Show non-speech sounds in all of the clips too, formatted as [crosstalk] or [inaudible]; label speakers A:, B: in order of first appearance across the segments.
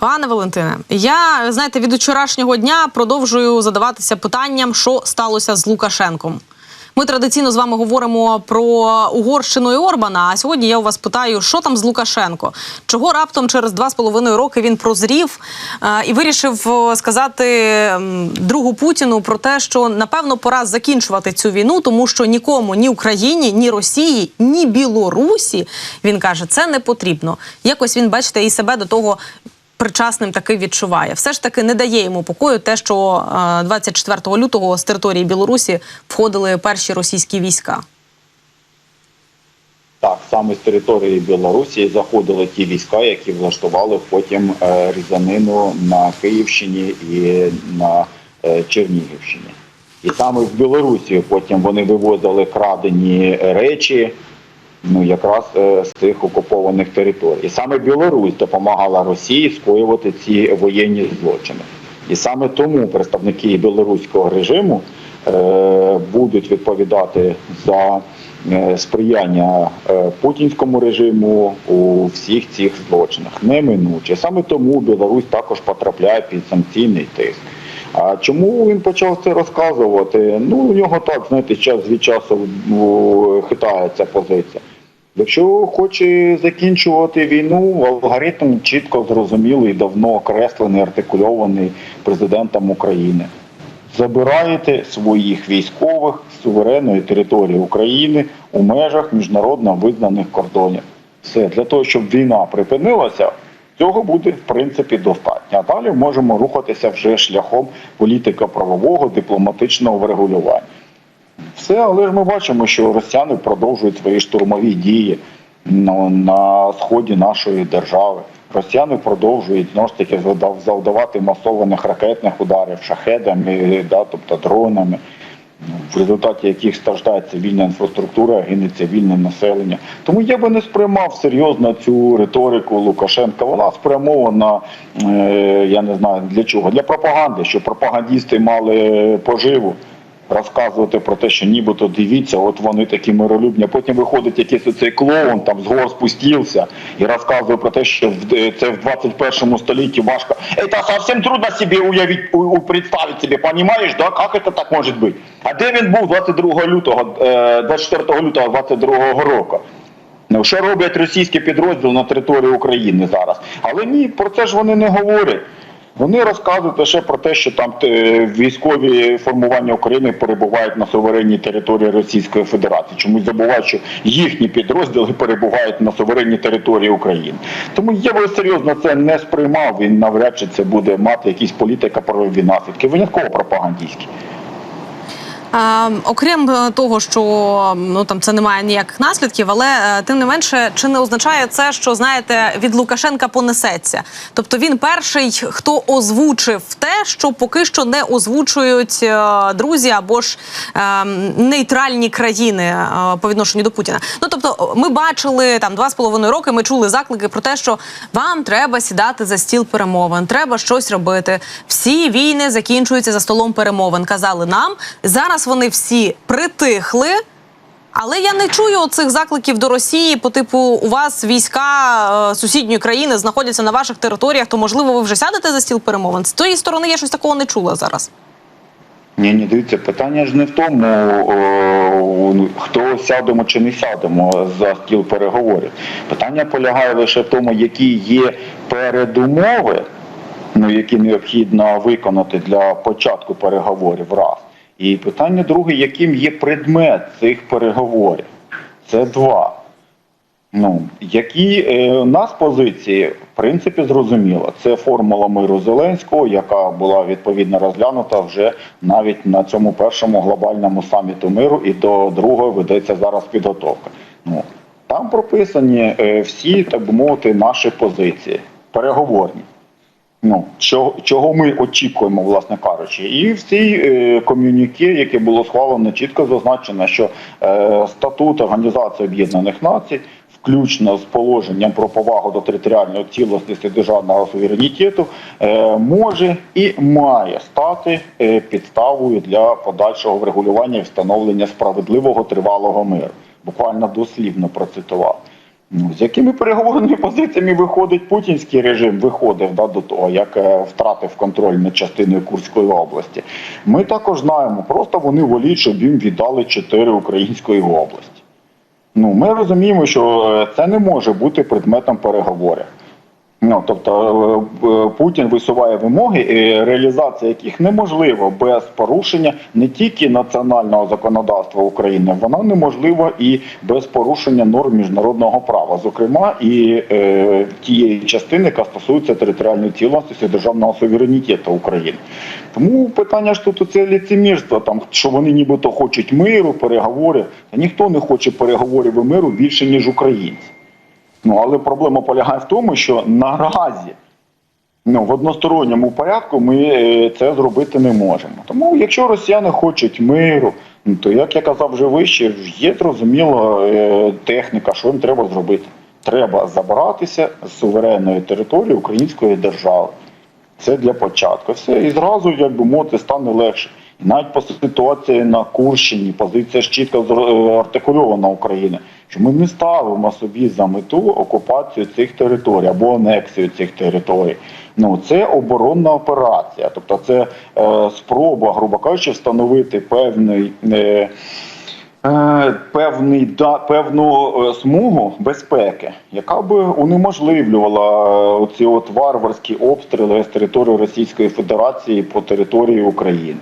A: Пане Валентине, я знаєте, від вчорашнього дня продовжую задаватися питанням, що сталося з Лукашенком. Ми традиційно з вами говоримо про Угорщину і Орбана. А сьогодні я у вас питаю, що там з Лукашенко? Чого раптом через два з половиною роки він прозрів е, і вирішив е, сказати другу Путіну про те, що напевно пора закінчувати цю війну, тому що нікому, ні Україні, ні Росії, ні Білорусі він каже, це не потрібно. Якось він, бачите, і себе до того причасним таки відчуває. Все ж таки не дає йому покою те, що е, 24 лютого з території Білорусі входили перші російські війська.
B: Так, саме з території Білорусі заходили ті війська, які влаштували потім е, різанину на Київщині і на е, Чернігівщині. І саме в Білорусі потім вони вивозили крадені речі, ну якраз е, з цих окупованих територій. І саме Білорусь допомагала Росії скоювати ці воєнні злочини. І саме тому представники білоруського режиму е, будуть відповідати за е, сприяння путінському режиму у всіх цих злочинах, неминуче. Саме тому Білорусь також потрапляє під санкційний тиск. А чому він почав це розказувати? Ну у нього так знаєте, час від часу хитає ця позиція. Якщо хоче закінчувати війну, алгоритм чітко зрозумілий, давно окреслений, артикульований президентом України. Забираєте своїх військових з суверенної території України у межах міжнародно визнаних кордонів. Все для того, щоб війна припинилася, цього буде в принципі достатньо. А далі можемо рухатися вже шляхом політико-правового дипломатичного врегулювання. Все, але ж ми бачимо, що росіяни продовжують свої штурмові дії на, сході нашої держави. Росіяни продовжують знову ж таки завдав- завдавати масованих ракетних ударів шахедами, да, тобто дронами, в результаті яких страждає цивільна інфраструктура, гине цивільне населення. Тому я би не сприймав серйозно цю риторику Лукашенка. Вона спрямована, е, я не знаю для чого, для пропаганди, щоб пропагандісти мали поживу розказувати про те, що нібито дивіться, от вони такі миролюбні. Потім виходить якийсь оцей клоун, там з гор спустився і розказує про те, що в- це в 21 столітті важко. Це зовсім трудно собі уявити, представити собі, розумієш, да? як це так може бути? А де він був 22 лютого, е, 24 лютого 22 року? Ну, що роблять російські підрозділи на території України зараз? Але ні, про це ж вони не говорять. Вони розказують лише про те, що там е, військові формування України перебувають на суверенній території Російської Федерації. Чомусь забувають, що їхні підрозділи перебувають на суверенній території України. Тому я би серйозно це не сприймав Він навряд чи це буде мати якісь політика-правові наслідки. Винятково пропагандистські.
A: А, окрім е, того, що ну там це не має ніяких наслідків, але е, тим не менше, чи не означає це, що знаєте, від Лукашенка понесеться? Тобто він перший, хто озвучив те, що поки що не озвучують е, друзі або ж е, нейтральні країни е, по відношенню до Путіна. Ну тобто, ми бачили там два з половиною роки. Ми чули заклики про те, що вам треба сідати за стіл перемовин, треба щось робити. Всі війни закінчуються за столом перемовин. Казали нам зараз. Вони всі притихли. Але я не чую цих закликів до Росії по типу у вас війська е, сусідньої країни знаходяться на ваших територіях, то можливо ви вже сядете за стіл перемовин. З тої сторони я щось такого не чула зараз.
B: Ні, ні, дивіться, питання ж не в тому, о, хто сядемо чи не сядемо за стіл переговорів. Питання полягає лише в тому, які є передумови, ну, які необхідно виконати для початку переговорів раз. І питання друге, яким є предмет цих переговорів. Це два. Ну, які е, нас позиції, в принципі, зрозуміло. Це формула миру Зеленського, яка була відповідно розглянута вже навіть на цьому першому глобальному саміту миру, і до другого ведеться зараз підготовка. Ну там прописані е, всі, так би мовити, наші позиції, переговорні. Ну, чого, чого ми очікуємо, власне кажучи, і в цій е, ком'юніке, яке було схвалено, чітко зазначено, що е, статут Організації Об'єднаних Націй, включно з положенням про повагу до територіальної цілісності державного суверенітету, е, може і має стати е, підставою для подальшого врегулювання і встановлення справедливого тривалого миру. Буквально дослівно процитував. Ну, з якими переговорними позиціями виходить путінський режим, виходив да, до того, як е, втратив контроль над частиною Курської області. Ми також знаємо, просто вони воліють, щоб їм віддали чотири української області. Ну, ми розуміємо, що е, це не може бути предметом переговорів. Ну, тобто е, е, Путін висуває вимоги, е, реалізація яких неможлива без порушення не тільки національного законодавства України, вона неможлива і без порушення норм міжнародного права, зокрема і е, тієї частини, яка стосується територіальної цілісності державного суверенітету України. Тому питання ж тут це ліцемірство, там що вони нібито хочуть миру, переговорів. Та ніхто не хоче переговорів і миру більше ніж українці. Ну але проблема полягає в тому, що наразі ну, в односторонньому порядку ми е, це зробити не можемо. Тому, якщо росіяни хочуть миру, ну, то як я казав вже вище, є зрозуміла е, техніка, що їм треба зробити. Треба забиратися з суверенної території української держави. Це для початку. Все і зразу, як би мовити, стане легше. Навіть по ситуації на Курщині позиція ж чітко е, артикульована України, що ми не ставимо собі за мету окупацію цих територій або анексію цих територій. Ну це оборонна операція, тобто це е, спроба, грубо кажучи, встановити певний. Е, Е, певний да певну е, смугу безпеки, яка би унеможливлювала от варварські обстріли з території Російської Федерації по території України.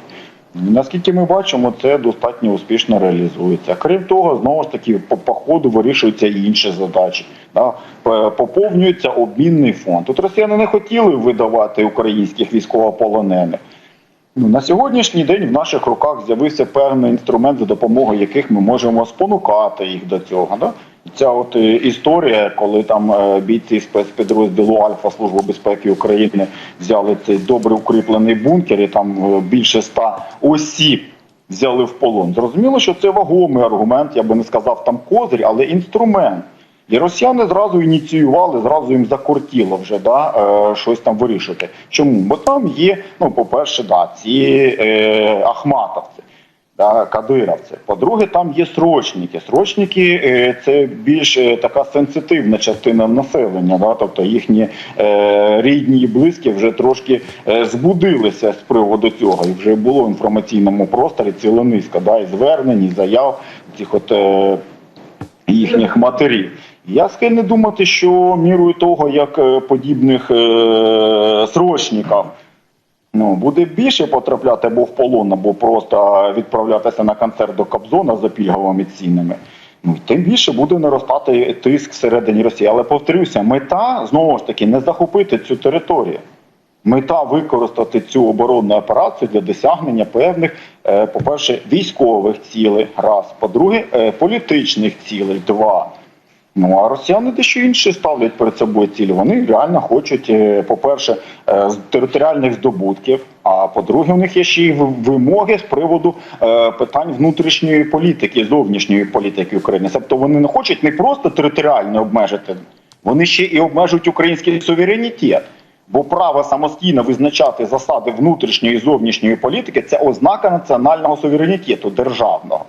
B: Наскільки ми бачимо, це достатньо успішно реалізується. Крім того, знову ж таки, по, по ходу вирішуються і інші задачі. Да? Поповнюється обмінний фонд. Тут росіяни не хотіли видавати українських військовополонених. Ну, на сьогоднішній день в наших руках з'явився певний інструмент, за допомогою яких ми можемо спонукати їх до цього. Да? Ця от е, історія, коли там е, бійці спецпідрозділу Альфа Служби безпеки України взяли цей добре укріплений бункер, і там е, більше ста осіб взяли в полон. Зрозуміло, що це вагомий аргумент, я би не сказав там козир, але інструмент. І росіяни зразу ініціювали, зразу їм закортіло вже да, е, щось там вирішити. Чому? Бо там є, ну, по-перше, да, ці е, ахматовці, да, кадировці. По-друге, там є срочники. Срочники е, це більш е, така сенситивна частина населення, да, тобто їхні е, рідні і близькі вже трошки е, збудилися з приводу цього. І вже було в інформаційному просторі ціла низка да, і звернень, і заяв цих от. Е, їхніх матерів. Я схильний думати, що мірою того, як е, подібних е, срочників ну, буде більше потрапляти або в полон, або просто відправлятися на концерт до Кобзона за пільговими цінами. Ну, тим більше буде наростати тиск всередині Росії. Але повторюся, мета знову ж таки не захопити цю територію. Мета використати цю оборонну операцію для досягнення певних, е, по-перше, військових цілей, раз, по-друге, е, політичних цілей, два. Ну а росіяни дещо інше ставлять перед собою цілі. Вони реально хочуть, е, по-перше, е, територіальних здобутків. А по-друге, у них є ще й вимоги з приводу е, питань внутрішньої політики, зовнішньої політики України. Тобто вони не хочуть не просто територіально обмежити, вони ще і обмежують український суверенітет. Бо право самостійно визначати засади внутрішньої і зовнішньої політики це ознака національного суверенітету державного.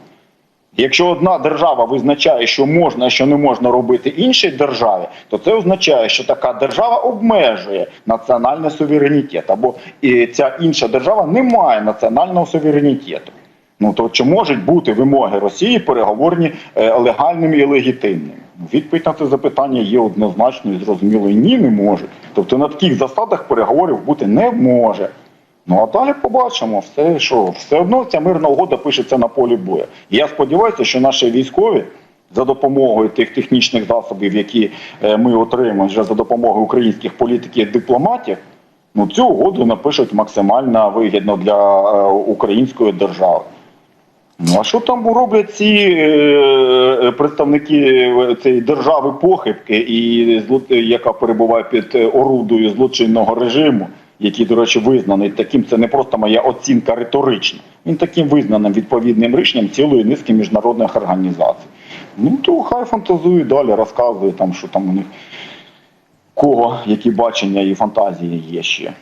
B: Якщо одна держава визначає, що можна, а що не можна робити іншій державі, то це означає, що така держава обмежує національний суверенітет, або і ця інша держава не має національного суверенітету. Ну то чи можуть бути вимоги Росії переговорні е, легальними і легітимними? Відповідь на це запитання є однозначною зрозумілою. Ні, не можуть. Тобто на таких засадах переговорів бути не може. Ну а далі побачимо все, що все одно ця мирна угода пишеться на полі бою. І я сподіваюся, що наші військові за допомогою тих технічних засобів, які е, ми отримуємо вже за допомогою українських політиків і дипломатів, ну цю угоду напишуть максимально вигідно для е, української держави. Ну а що там роблять ці е, представники е, цієї держави похибки, і яка перебуває під орудою злочинного режиму, який, до речі, визнаний таким, це не просто моя оцінка риторична. Він таким визнаним відповідним рішенням цілої низки міжнародних організацій. Ну то хай фантазує далі, розказує там, що там у них кого, які бачення і фантазії є ще.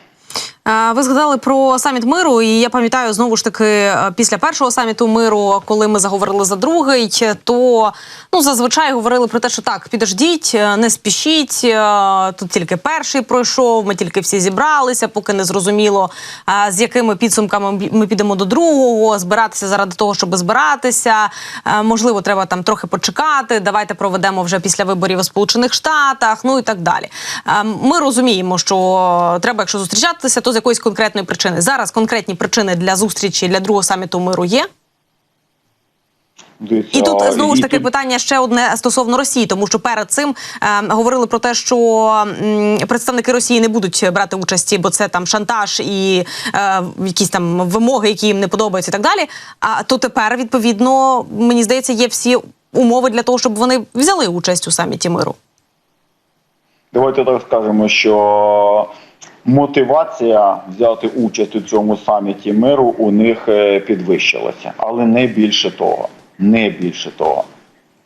A: Ви згадали про саміт миру, і я пам'ятаю знову ж таки е, після першого саміту миру, коли ми заговорили за другий, то ну зазвичай говорили про те, що так, підождіть, е, не спішіть. е, Тут тільки перший пройшов. Ми тільки всі зібралися, поки не зрозуміло, з якими підсумками ми підемо до другого, збиратися заради того, щоб збиратися. Можливо, треба там трохи почекати. Давайте проведемо вже після виборів у Сполучених Штатах, ну і так далі. Е, Ми розуміємо, що треба, якщо зустрічатися, то з якоїсь конкретної причини. Зараз конкретні причини для зустрічі для другого саміту миру є.
B: Дивіться,
A: І тут знову ж таки питання ще одне стосовно Росії, тому що перед цим е, говорили про те, що м, представники Росії не будуть брати участі, бо це там шантаж і е, якісь там вимоги, які їм не подобаються, і так далі. А то тепер відповідно мені здається, є всі умови для того, щоб вони взяли участь у саміті миру.
B: Давайте так скажемо, що мотивація взяти участь у цьому саміті миру у них е, підвищилася, але не більше того. Не більше того.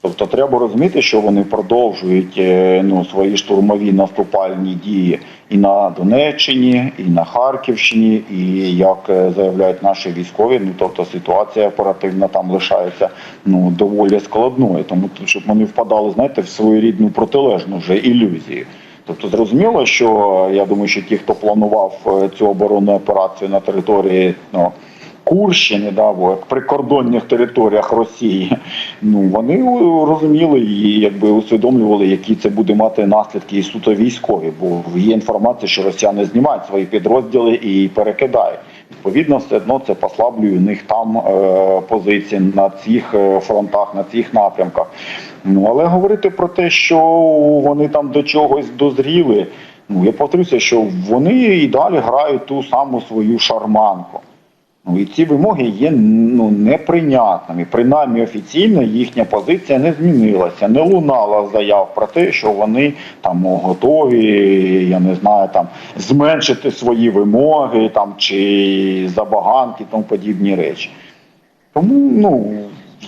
B: Тобто треба розуміти, що вони продовжують е, ну, свої штурмові наступальні дії і на Донеччині, і на Харківщині, і як е, заявляють наші військові, ну тобто ситуація оперативна там лишається ну доволі складною, тому щоб вони впадали, знаєте, в свою рідну протилежну вже ілюзію. Тобто зрозуміло, що я думаю, що ті, хто планував е, цю оборонну операцію на території ну, Курщини, да, або прикордонних територіях Росії, [laughs] ну вони е, розуміли і якби усвідомлювали, які це буде мати наслідки і суто військові, бо є інформація, що росіяни знімають свої підрозділи і перекидають. Відповідно, все одно це послаблює у них там е, позиції на цих е, фронтах, на цих напрямках. Ну але говорити про те, що вони там до чогось дозріли. Ну я повторюся, що вони і далі грають ту саму свою шарманку. Ну і ці вимоги є ну неприйнятними. Принаймні офіційно їхня позиція не змінилася, не лунала заяв про те, що вони там готові, я не знаю, там зменшити свої вимоги там чи забаганки, тому подібні речі. Тому ну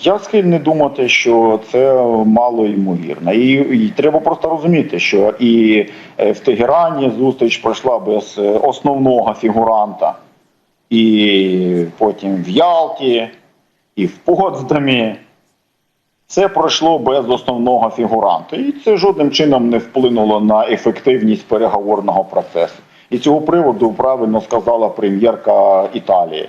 B: я схильний думати, що це мало ймовірно. І, і треба просто розуміти, що і е, в Тегерані зустріч пройшла без е, основного фігуранта, і потім в Ялті, і в Потсдамі. Це пройшло без основного фігуранта, і це жодним чином не вплинуло на ефективність переговорного процесу. І цього приводу правильно сказала прем'єрка Італії,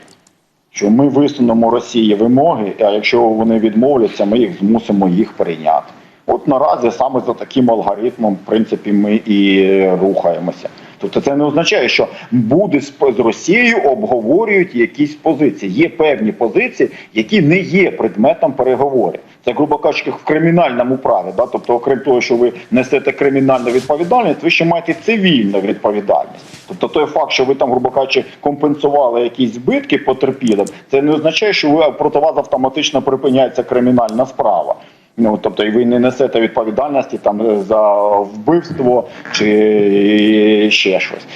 B: що ми висунемо Росії вимоги, а якщо вони відмовляться, ми їх змусимо їх прийняти. От наразі саме за таким алгоритмом, в принципі, ми і рухаємося. Тобто це не означає, що буде з Росією обговорюють якісь позиції. Є певні позиції, які не є предметом переговорів. Це, грубо кажучи, в кримінальному праві. Да? Тобто, окрім того, що ви несете кримінальну відповідальність, ви ще маєте цивільну відповідальність. Тобто, той факт, що ви там, грубо кажучи, компенсували якісь збитки потерпілим, це не означає, що ви проти вас автоматично припиняється кримінальна справа. Ну тобто, і ви не несете відповідальності там за вбивство чи ще щось.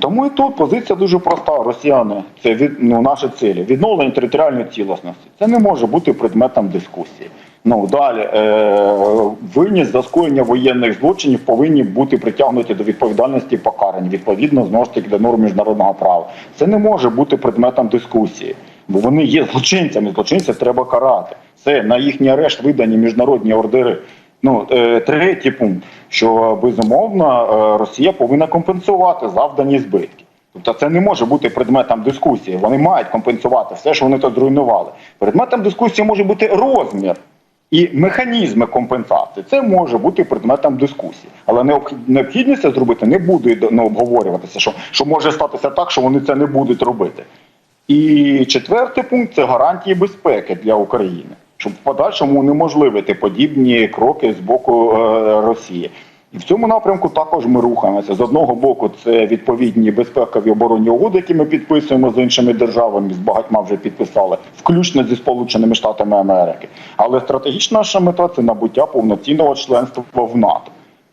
B: Тому і тут позиція дуже проста. Росіяни це від ну наші цілі. Відновлення територіальної цілісності. Це не може бути предметом дискусії. Ну далі е, винні за скоєння воєнних злочинів повинні бути притягнуті до відповідальності і покарані відповідно знову ж таки до норм міжнародного права. Це не може бути предметом дискусії, бо вони є злочинцями. Злочинців треба карати. Це на їхній арешт видані міжнародні ордери. Ну е, третій пункт, що безумовно е, Росія повинна компенсувати завдані збитки. Тобто це не може бути предметом дискусії. Вони мають компенсувати все, що вони тут зруйнували. Предметом дискусії може бути розмір і механізми компенсації. Це може бути предметом дискусії, але необх- необхідність це зробити не буде ну, обговорюватися, що, що може статися так, що вони це не будуть робити. І четвертий пункт це гарантії безпеки для України, щоб в подальшому унеможливити подібні кроки з боку е, Росії. І в цьому напрямку також ми рухаємося. З одного боку, це відповідні безпекові оборонні угоди, які ми підписуємо з іншими державами, з багатьма вже підписали, включно зі Сполученими Штатами Америки. Але стратегічна наша мета це набуття повноцінного членства в НАТО.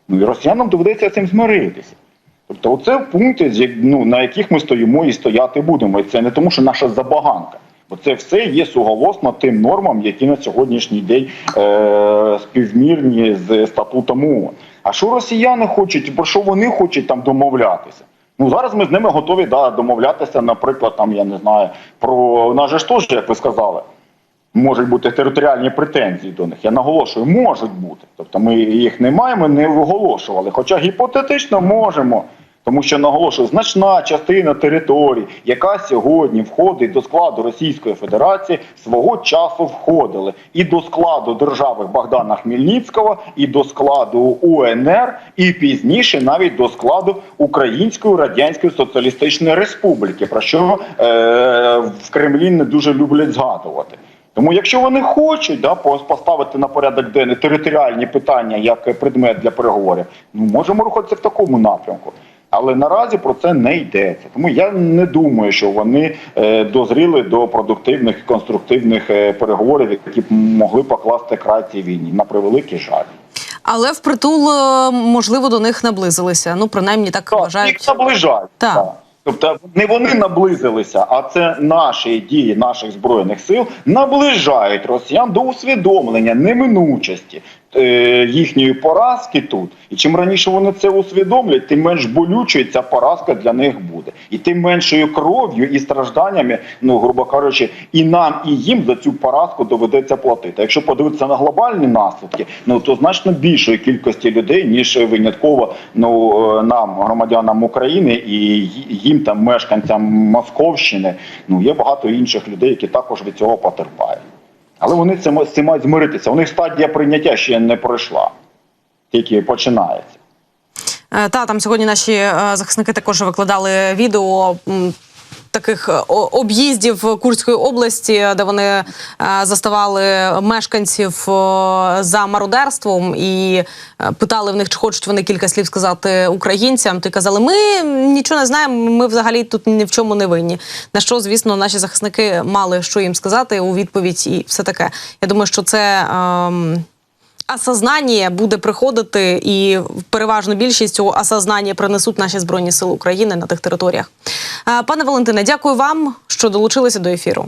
B: Ну і росіянам доведеться цим змиритися. Тобто, оце пункти, ну, на яких ми стоїмо і стояти будемо. І це не тому, що наша забаганка. Бо це все є суголосно тим нормам, які на сьогоднішній день е, співмірні з статутом ООН. А що росіяни хочуть, про що вони хочуть там домовлятися? Ну зараз ми з ними готові да, домовлятися, наприклад, там я не знаю про у нас же ж теж, як ви сказали, можуть бути територіальні претензії до них. Я наголошую, можуть бути. Тобто ми їх не маємо, не виголошували. Хоча гіпотетично можемо. Тому що наголошую, значна частина територій, яка сьогодні входить до складу Російської Федерації, свого часу входили і до складу держави Богдана Хмельницького, і до складу УНР, і пізніше навіть до складу Української Радянської Соціалістичної Республіки, про що е, в Кремлі не дуже люблять згадувати. Тому, якщо вони хочуть да, поставити на порядок денний територіальні питання як предмет для переговорів, ну можемо рухатися в такому напрямку. Але наразі про це не йдеться. Тому я не думаю, що вони е, дозріли до продуктивних конструктивних е, переговорів, які б могли покласти край цій війні. На превеликий жаль.
A: Але впритул, е, можливо, до них наблизилися. Ну, принаймні так
B: Так,
A: вважають.
B: їх наближають.
A: Так.
B: Так. Тобто не вони наблизилися, а це наші дії наших збройних сил наближають росіян до усвідомлення неминучості їхньої поразки тут. І чим раніше вони це усвідомлять, тим менш болючою ця поразка для них буде, і тим меншою кров'ю і стражданнями, ну грубо кажучи, і нам, і їм за цю поразку доведеться платити. Якщо подивитися на глобальні наслідки, ну то значно більшої кількості людей ніж винятково ну е, нам, громадянам України, і їм там мешканцям Московщини. Ну є багато інших людей, які також від цього потерпають. Але вони це з цим мають змиритися. У них стадія прийняття ще не пройшла, тільки починається.
A: Е, Та там сьогодні наші е, захисники також викладали відео. Таких е, об'їздів Курської області, де вони е, заставали мешканців е, за мародерством і питали в них, чи хочуть вони кілька слів сказати українцям. То й казали, ми нічого не знаємо, ми взагалі тут ні в чому не винні. На що, звісно, наші захисники мали що їм сказати у відповідь, і все таке. Я думаю, що це. ем, осознання буде приходити, і переважно більшість цього осознання принесуть наші збройні сили України на тих територіях. Е, Пане Валентине, дякую вам, що долучилися до ефіру.